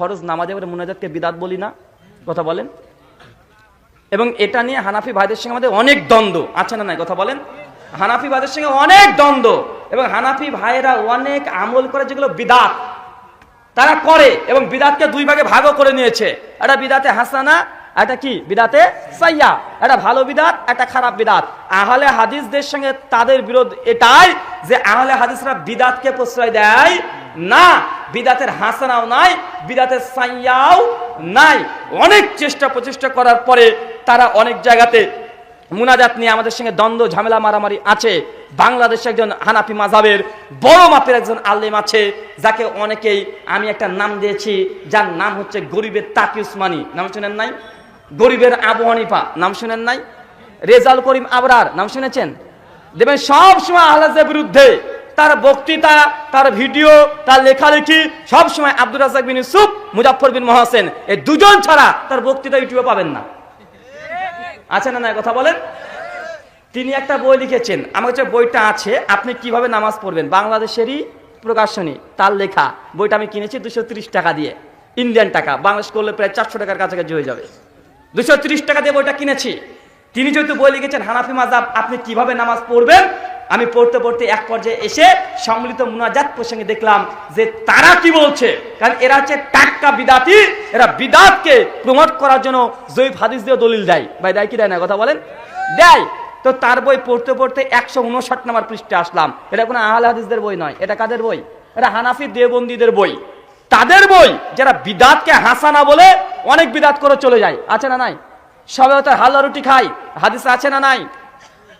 ফরজ নামাজে আমরা মুনাজাতকে বিদাত বলি না, কথা বলেন। এবং এটা নিয়ে হানাফি ভাইদের সঙ্গে আমাদের অনেক দ্বন্দ্ব, আছে না নাই, কথা বলেন? হানাফি ভাইদের সঙ্গে অনেক দ্বন্দ্ব, এবং হানাফি ভাইয়েরা অনেক আমল করে যেগুলো বিদাত। তারা করে, এবং বিদাতকে দুই ভাগে ভাগও করে নিয়েছে। এটা বিদাতে হাসানা এটা কি? বিদাতে সাইয়া। একটা ভালো বিদাত, একটা খারাপ বিদাত। আহলে হাদিসদের সঙ্গে তাদের বিরোধ এটাই যে আহলে হাদিসরা বিদাতকে প্রশ্রয় দেয় না। বিদাতের হাসানাও নাই, বিদাতের সাইয়াও নাই। অনেক চেষ্টা প্রচেষ্টা করার পরে তারা অনেক জায়গাতে মুনাজাত নিয়ে আমাদের সঙ্গে দ্বন্দ্ব, ঝামেলা, মারামারি আছে। বাংলাদেশে একজন হানাফি মাজাবের বড় মাপের একজন আলেম আছে, যাকে অনেকেই আমি একটা নাম দিয়েছি, যার নাম হচ্ছে গরিবের তাকি উসমানি। নাম শুনেন নাই? গরিবের আবু হানিফা। নাম শুনেন নাই? রেজাল করিম আবরার। নাম শুনেছেন? দেখবেন সব সময় আহলাদের বিরুদ্ধে। তার বক্তৃতা, তার ভিডিও, তার লেখালেখি সবসময় আব্দুল রাজাক বিন ইউসুফ মুজাফর বিন মহাসেন, এই দুজন ছাড়া তার বক্তৃতা ইউটিউবে পাবেন না। আছে না না কথা বলেন? তিনি একটা বই লিখেছেন, আমার কাছে বইটা আছে, আপনি কীভাবে নামাজ পড়বেন? বাংলাদেশেরই প্রকাশনী, তার লেখা। বইটা আমি কিনেছি দুশো টাকা দিয়ে, ইন্ডিয়ান টাকা। বাংলাদেশ করলে প্রায় চারশো টাকার কাছাকাছি হয়ে যাবে। দুশো টাকা দিয়ে বইটা কিনেছি। তিনি যেহেতু বই লিখেছেন, হানাফি মাজাব আপনি কীভাবে নামাজ পড়বেন? আমি পড়তে পড়তে এক পর্যায়ে এসে সম্মিলিত মুনাজাত প্রসঙ্গে দেখলাম যে তারা কি বলছে? কারণ এরা হচ্ছে টাটকা বিদাতি, এরা বিদাতকে প্রমোট করার জন্য জয়ীফ হাদিস দিয়ে দলিল দেয়। ভাই, দেয় কি দেয় না? কথা বলেন। দেয়। তো তার বই পড়তে পড়তে একশো উনষাট নাম্বার পৃষ্ঠে আসলাম। এটা কোনো আহলে হাদিসদের বই নয়। এটা কাদের বই? এটা হানাফি দেবন্দীদের বই। তাদের বই। যারা বিদাতকে হাসানা বলে অনেক বিদাত করে চলে যায়। আছে না নাই? সবে তার হাল্লা রুটি খাই হাদিস আছে না নাই?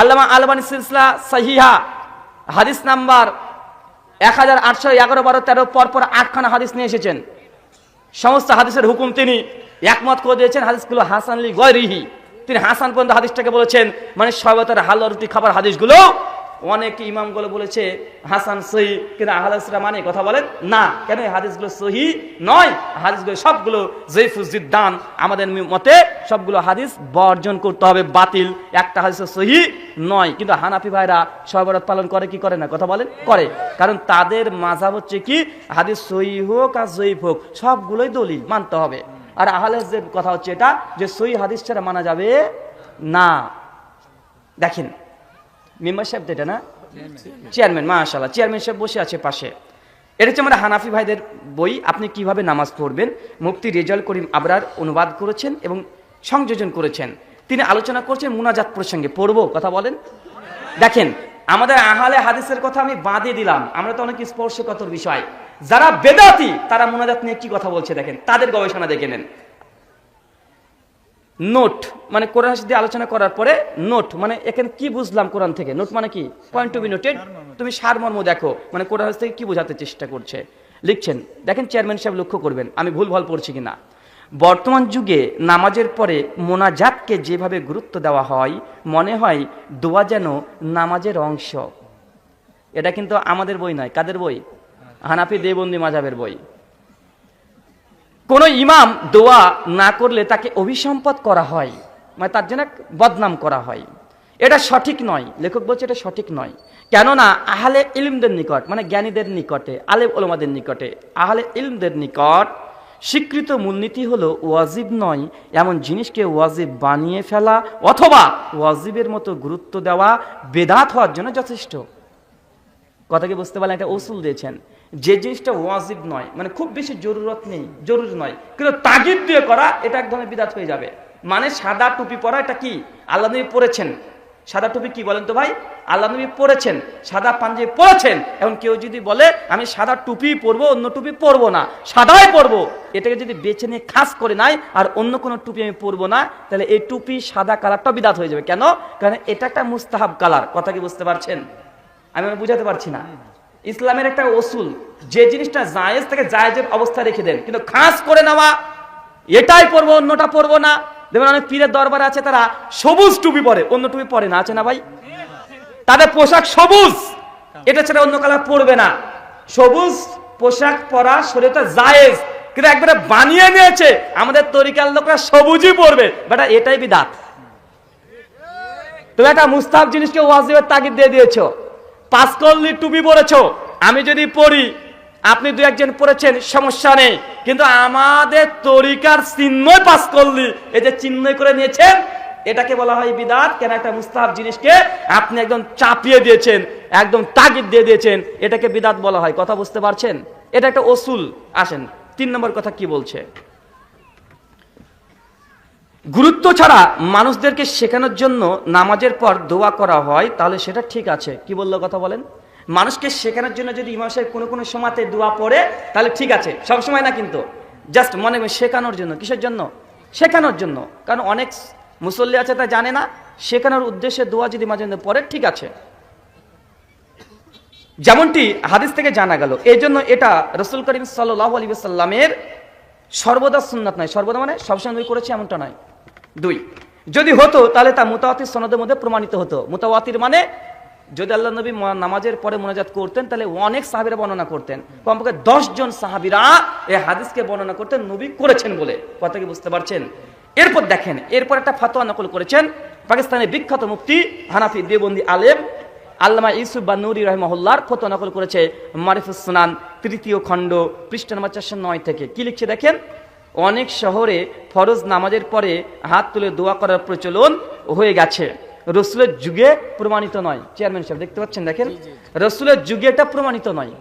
আল্লামা আলবানি সিলসিলা সাহিহা, হাদিস নাম্বার এক হাজার আটশো এগারো বারো তেরো, পরপর আটখানা হাদিস নিয়ে এসেছেন। সমস্ত হাদিসের হুকুম তিনি একমত করে দিয়েছেন, হাদিসগুলো হাসানলি গয়রিহি। তিনি হাসান পর্যন্ত হাদিসটাকে বলেছেন মানে সবেতার হালুয়া রুটি খাবার হাদিসগুলো অনেক ইমামগুলো বলেছে, হাসান সহি, কিন্তু আহলাসরা মানে কথা বলেন, না। কেন হাদিসগুলো সহি নয়? হাদিসগুলো সবগুলো জৈফুজিদ্দান আমাদের মতে সবগুলো হাদিস বর্জন করতে হবে, বাতিল। একটা হাদিস সহি নয়। কিন্তু হানাফি ভাইরা সহবরত পালন করে কি করে না? কথা বলেন, করে। কারণ তাদের মাঝাব হচ্ছে কি? হাদিস সহি হোক আর জয়ীফ হোক, সবগুলোই দলিল, মানতে হবে। আর আহলেসদের কথা হচ্ছে এটা যে সহি হাদিস ছাড়া মানা যাবে না। দেখেন মেম্বার সাহেব এটা না? চেয়ারম্যান মাশাল্লাহ চেয়ারম্যান সাহেব বসে আছে পাশে। এটা হচ্ছে আমরা হানাফি ভাইদের বই। আপনি কীভাবে নামাজ পড়বেন? মুফতি রেজাল করিম আবরার অনুবাদ করেছেন এবং সংযোজন করেছেন। তিনি আলোচনা করছেন মুনাজাত প্রসঙ্গে। পড়ব, কথা বলেন? দেখেন, আমাদের আহালে হাদিসের কথা আমি বাঁধে দিলাম। আমরা তো অনেক স্পর্শকতর বিষয়। যারা বেদাতি, তারা মুনাজাত নিয়ে কি কথা বলছে দেখেন? তাদের গবেষণা দেখে নেন। নোট মানে কোরআন দিয়ে আলোচনা করার পরে নোট মানে এখানে কি বুঝলাম কোরআন থেকে? নোট মানে কি? পয়েন্ট টু বি নোটেড তুমি সারমর্ম দেখো মানে কোরআন থেকে কি বোঝাতে চেষ্টা করছে? লিখছেন, দেখেন চেয়ারম্যান সাহেব লক্ষ্য করবেন, আমি ভুল ভালো পড়ছি কিনা? বর্তমান যুগে নামাজের পরে মোনাজাতকে যেভাবে গুরুত্ব দেওয়া হয়, মনে হয় দোয়া যেন নামাজের অংশ। এটা কিন্তু আমাদের বই নয়, কাদের বই? হানাফি দেবন্দি মাজাবের বই। কোনো ইমাম দোয়া না করলে তাকে অভিসম্পদ করা হয় মানে তার জন্য বদনাম করা হয়। এটা সঠিক নয়, লেখক বলছে এটা সঠিক নয়। কেননা আহলে ইলমদের নিকট মানে জ্ঞানীদের নিকটে, আলেম ওলমাদের নিকটে, আহলে ইলমদের নিকট স্বীকৃত মূলনীতি হলো ওয়াজিব নয়, এমন জিনিসকে ওয়াজিব বানিয়ে ফেলা অথবা ওয়াজিবের মতো গুরুত্ব দেওয়া, বেদাত হওয়ার জন্য যথেষ্ট। কথাকে বুঝতে পারলেন একটা ওসুল দিয়েছেন। যে জিনিসটা ওয়াজিব নয় মানে খুব বেশি জরুরত নেই, জরুরি নয়। কিন্তু তাগিদ দিয়ে করা, এটা এক ধরনের বিদাত হয়ে যাবে। মানে সাদা টুপি পরা এটা কি? আল্লাহ নবী পরেছেন। সাদা টুপি কি বলেন তো ভাই? আল্লাহ নবী পরেছেন, সাদা পাঞ্জাবি পরেছেন। এখন কেউ যদি বলে, আমি সাদা টুপি পরবো, অন্য টুপি পরবো না, সাদাই পরবো। এটাকে যদি বেছে নিয়ে খাস করে নাই, আর অন্য কোনো টুপি আমি পরবো না, তাহলে এই টুপি সাদা কালারটা বিদাত হয়ে যাবে। কেন? কারণ এটা একটা মুস্তাহাব কালার কথা কি বুঝতে পারছেন? আমি বুঝাতে পারছি না। ইসলামের একটা ওসুল, যে জিনিসটা জায়েজ থেকে জায়েজের অবস্থা রেখে দেন, কিন্তু খাস করে নেওয়া, এটাই পরবো অন্যটা পরবো না। দেখবেন অনেক পীরের দরবার আছে, তারা সবুজ টুপি পরে। অন্য টুপি পরে না, আছে না ভাই? তাদের পোশাক সবুজ। এটা ছাড়া অন্য কালার পরবে না। সবুজ পোশাক পরা শরীরটা জায়েজ। কিন্তু একবারে বানিয়ে নিয়েছে। আমাদের তরিকার লোকরা সবুজই পরবে। বেটা, এটাই বিদাত। তুমি একটা মুস্তাফ জিনিসকে ওয়াজিবের তাগিদ দিয়ে দিয়েছ। পাঁচকল্লি টুপি পরেছো আমি যদি পড়ি, আপনি দু একজন পড়েছেন, সমস্যা নেই। কিন্তু আমাদের তরিকার চিহ্নই পাস করলি এই যে চিহ্নই করে নিয়েছেন, এটাকে বলা হয় বিদাত। কেন একটা মুস্তাহাব জিনিসকে আপনি একদম চাপিয়ে দিয়েছেন, একদম তাগিদ দিয়ে দিয়েছেন, এটাকে বিদাত বলা হয়। কথা বুঝতে পারছেন? এটা একটা অসুল আসেন, তিন নম্বর কথা কি বলছে? গুরুত্ব ছাড়া মানুষদেরকে শেখানোর জন্য নামাজের পর দোয়া করা হয়, তাহলে সেটা ঠিক আছে। কি বলল কথা বলেন? মানুষকে শেখানোর জন্য যদি ইমাম সাহেব কোনো কোনো সময়তে দোয়া পড়ে, তাহলে ঠিক আছে। সব সময় না কিন্তু। জাস্ট মনে মনে শেখানোর জন্য। কিসের জন্য? শেখানোর জন্য। কারণ অনেক মুসল্লি আছে তা জানে না। শেখানোর উদ্দেশ্যে দোয়া যদি মাঝে মধ্যে পড়ে, ঠিক আছে। যেমনটি হাদিস থেকে জানা গেল। এই জন্য এটা রসুল করিম সাল্লাহ আলী সাল্লামের সর্বদা সুন্নাত নয়। সর্বদা মানে সবসময় করেছে এমনটা নয়। দুই। যদি হতো, তাহলে তা মুতাওয়াতির সনদের মধ্যে প্রমাণিত হতো। মুতাওয়াতির মানে যদি আল্লাহ নবী নামাজের পরে মোনাজাত করতেন, তাহলে অনেক সাহাবিরা বর্ণনা করতেন। কমপক্ষে দশ জন সাহাবিরা এই হাদিসকে বর্ণনা করতেন, নবী করেছেন বলে। কথা কি বুঝতে পারছেন? এরপর দেখেন, এরপর একটা ফাতোয়া নকল করেছেন পাকিস্তানের বিখ্যাত মুফতি, হানাফি দেবন্দি আলেম, আল্লামা ইউসুফ বা নুরি রহমহল্লার ফতো নকল করেছে মারিফুস সুনান, তৃতীয় খণ্ড, পৃষ্ঠ নম্বর চারশো নয় থেকে। কি লিখছে দেখেন? অনেক শহরে ফরজ নামাজের পরে হাত তুলে দোয়া করার প্রচলন হয়ে গেছে। রসুলের যুগে প্রমাণিত নয়। চেয়ারম্যান সাহেব দেখতে পাচ্ছেন? দেখেন? রসুলের যুগে এটা প্রমাণিত নয়।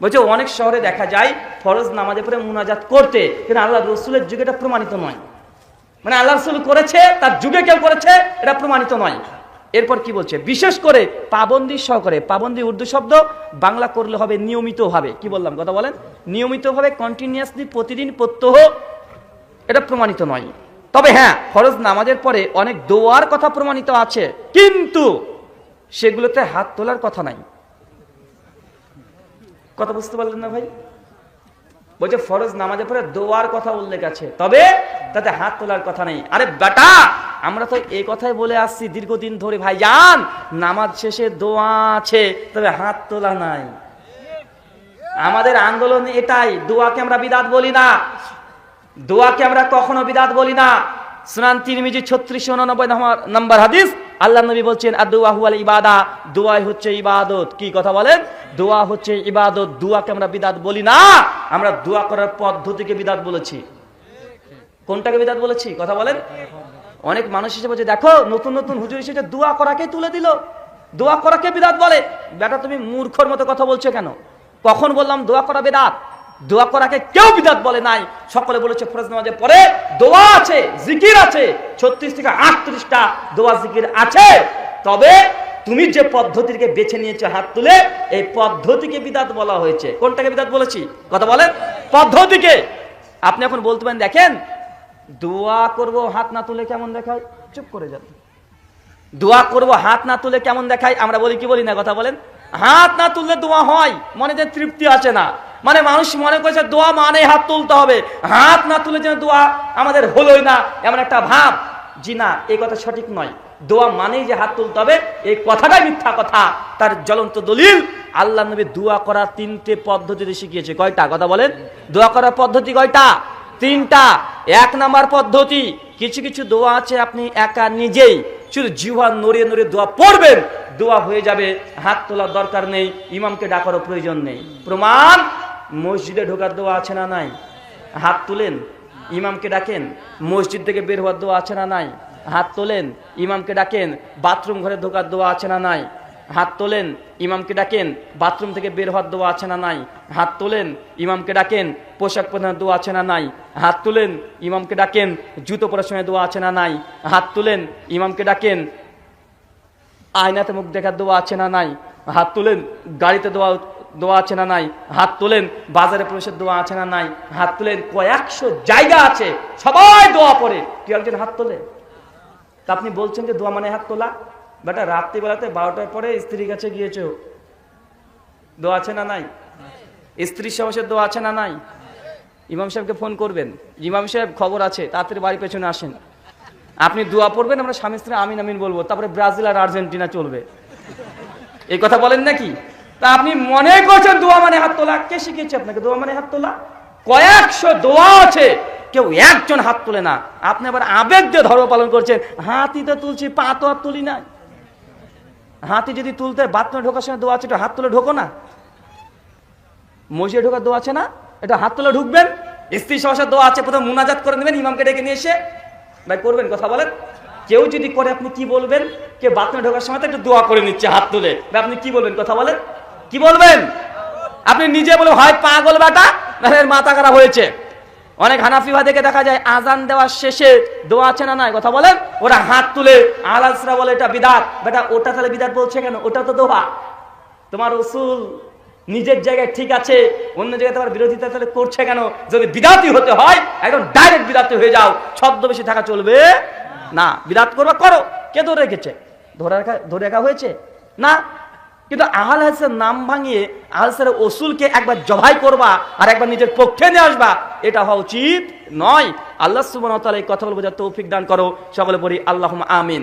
বলছে অনেক শহরে দেখা যায় ফরজ নামাজের পরে মুনাজাত করতে কিন্তু আল্লাহ রসুলের যুগে এটা প্রমাণিত নয়। মানে আল্লাহ রসুল করেছে তার যুগে কেউ করেছে এটা প্রমাণিত নয়। এরপর কি বলছে? বিশেষ করে পাবন্দি সহকারে, পাবন্দি উর্দু শব্দ বাংলা করলে হবে নিয়মিতভাবে। কি বললাম, কথা বলেন? নিয়মিতভাবে কন্টিনিউয়াসলি প্রতিদিন প্রত্যহ, এটা প্রমাণিত নয়। তবে হ্যাঁ ফরজ নামাজের পরে অনেক দোয়ার কথা প্রমাণিত আছে, কিন্তু সেগুলোতে হাত তোলার কথা নাই। কথা বুঝতে পারলেন না ভাই? বলছে, ফরজ নামাজের পরে দোয়ার কথা উল্লেখ আছে, তবে তাতে হাত তোলার কথা নেই। আরে বেটা আমরা তো এই কথাই বলে আসছি দীর্ঘদিন ধরে ভাই যান নামাজ শেষে দোয়া আছে, তবে হাত তোলা নাই। আমাদের আন্দোলন এটাই, দোয়াকে আমরা বিদাত বলি না। দোয়াকে আমরা কখনো বিদাত বলি না। তিরমিজি নম্বর হাদিস, আল্লাহ নবী বলছেন আদুয়া হুয়াল ইবাদা হচ্ছে ইবাদত। কি কথা বলেন? দোয়া হচ্ছে ইবাদত, দোয়াকে আমরা বলি না। আমরা দোয়া করার পদ্ধতিকে বলেছি। কোনটাকে বিদাত বলেছি? কথা বলেন। অনেক মানুষ হিসেবে বলছে, দেখো, নতুন নতুন হুজুর হিসেবে দোয়া করাকে তুলে দিল। দোয়া করাকে বিদাত বলে। বেটা, তুমি মূর্খর মতো কথা বলছো কেন? কখন বললাম দোয়া করা বেদাত? দোয়া করাকে কেউ বিদাত বলে নাই। সকলে বলেছে, ফরজ নামাজে পরে দোয়া আছে, জিকির আছে। ছত্রিশ থেকে আটত্রিশটা দোয়া জিকির আছে। তবে তুমি যে পদ্ধতিকে বেছে নিয়েছো হাত তুলে, এই পদ্ধতিকে বিদাত বলা হয়েছে। কোনটাকে বিদাত বলেছি? কথা বলেন। পদ্ধতিকে। আপনি এখন বলতে পারেন, দেখেন দোয়া করব, হাত না তুলে কেমন দেখায়? চুপ করে যান। দোয়া করব, হাত না তুলে কেমন দেখায়? আমরা বলি, কি বলি না কথা বলেন? হাত না তুললে দোয়া হয়, মনে যে তৃপ্তি আছে না। মানে মানুষ মনে করছে দোয়া মানে হাত তুলতে হবে। হাত না তুলে যেন দোয়া আমাদের হলোই না, এমন একটা ভাব। জি না, এই কথা সঠিক নয়। দোয়া মানেই যে হাত তুলতে হবে, এই কথাটাই মিথ্যা কথা। তার জ্বলন্ত দলিল, আল্লাহ নবী দোয়া করার তিনটে পদ্ধতিতে শিখিয়েছে। কয়টা? কথা বলেন। দোয়া করার পদ্ধতি কয়টা? তিনটা, এক নাম্বার পদ্ধতি, কিছু কিছু দোয়া আছে আপনি একা নিজেই, শুধু জিহ্বা নড়িয়ে নড়িয়ে দোয়া পড়বেন, দোয়া হয়ে যাবে, হাত তোলার দরকার নেই, ইমামকে ডাকারও প্রয়োজন নেই। প্রমাণ, মসজিদে ঢোকার দোয়া আছে না নাই? হাত তুলেন, ইমামকে ডাকেন, মসজিদ থেকে বের হওয়ার দোয়া আছে না নাই? হাত তোলেন, ইমামকে ডাকেন, বাথরুম ঘরে ঢোকার দোয়া আছে না নাই? হাত তোলেন, ইমামকে ডাকেন, বাথরুম থেকে বের হওয়ার দোয়া আছে না নাই? হাত তোলেন, ইমামকে ডাকেন, পোশাক পরানোর দোয়া আছে না নাই? হাত তুলেন, ইমামকে ডাকেন, জুতো পরার সময় দোয়া আছে না নাই? হাত তুলেন, ইমামকে ডাকেন, আয়নাতে মুখ দেখার দোয়া আছে না নাই? হাত তুলেন, গাড়িতে দোয়া দোয়া আছে না নাই? হাত তোলেন, বাজারে প্রবেশের দোয়া আছে না নাই? হাত তোলেন, কয়েকশো জায়গা আছে, সবাই দোয়া পড়ে। কেউ একজন হাত তোলে? তা আপনি বলছেন যে দোয়া মানে হাত তোলা? বেটা, রাত্রিবেলাতে বারোটার পরে স্ত্রীর কাছে গিয়েছ? দোয়া আছে না নাই? স্ত্রীর সমস্যার দোয়া আছে না নাই? ইমাম সাহেবকে ফোন করবেন। ইমাম সাহেব খবর আছে, তাড়াতাড়ি বাড়ি পেছনে আসেন। আপনি দোয়া পড়বেন, আমরা স্বামী স্ত্রী আমিন আমিন বলব। তারপরে ব্রাজিল আর আর্জেন্টিনা চলবে। এই কথা বলেন নাকি? তা আপনি মনে করছেন দোয়া মানে হাত তোলা? কে শিখিয়েছে আপনাকে দোয়া মানে হাত তোলা? কয়েকশো দোয়া আছে, কেউ একজন হাত তোলে না। আপনি আবার আবেগ দিয়ে ধর্ম পালন করছেন। হাতই তো তুলছি পা তো আর তুলি না হাতি যদি তুলতে বাথরুমে ঢোকার সময় দোয়া আছে একটু হাত তুলে ঢোকো না। মসজিদে ঢোকার দোয়া আছে না? এটা হাত তুলে ঢুকবেন। স্ত্রী সহসা দোয়া আছে, প্রথম মুনাজাত করে নেবেন, ইমামকে ডেকে নিয়ে এসে, ভাই, করবেন কথা বলেন? কেউ যদি করে, আপনি কি বলবেন? কে বাথরুমে ঢোকার সময় তো একটু দোয়া করে নিচ্ছে, হাত তুলে। ভাই, আপনি কি বলবেন কথা বলেন? কি বলবেন? আপনি নিজে বলে, হয় পাগল বেটা না মাথা খারাপ হয়েছে। অনেক হানাফি ভাইদেরকে দেখা যায় আজান দেওয়ার শেষে দোয়া আছে না নাই? কথা বলেন? ওরা হাত তুলে আলাসরা বলে, এটা বিদাত। বেটা, ওটা তাহলে বিদাত বলছে কেন? ওটা তো দোয়া তোমার রসুল নিজের জায়গায় ঠিক আছে, অন্য জায়গায় তোমার বিরোধিতা তাহলে করছে কেন? যদি বিদাতি হতে হয়, একদম ডাইরেক্ট বিদাতি হয়ে যাও। ছদ্মবেশী থাকা চলবে না। বিদাত করবা, করো। কে ধরে রেখেছে? ধরে রাখা ধরে রাখা হয়েছে? না? কিন্তু আহাল হাসের নাম ভাঙিয়ে আহাল হাসের ওসুলকে একবার জবাই করবা আর একবার নিজের পক্ষে নিয়ে আসবা, এটা হওয়া উচিত নয়। আল্লাহ সুবান তালা এই কথা বলব যা তৌফিক দান করো। সকলে বলি আল্লাহ আমিন।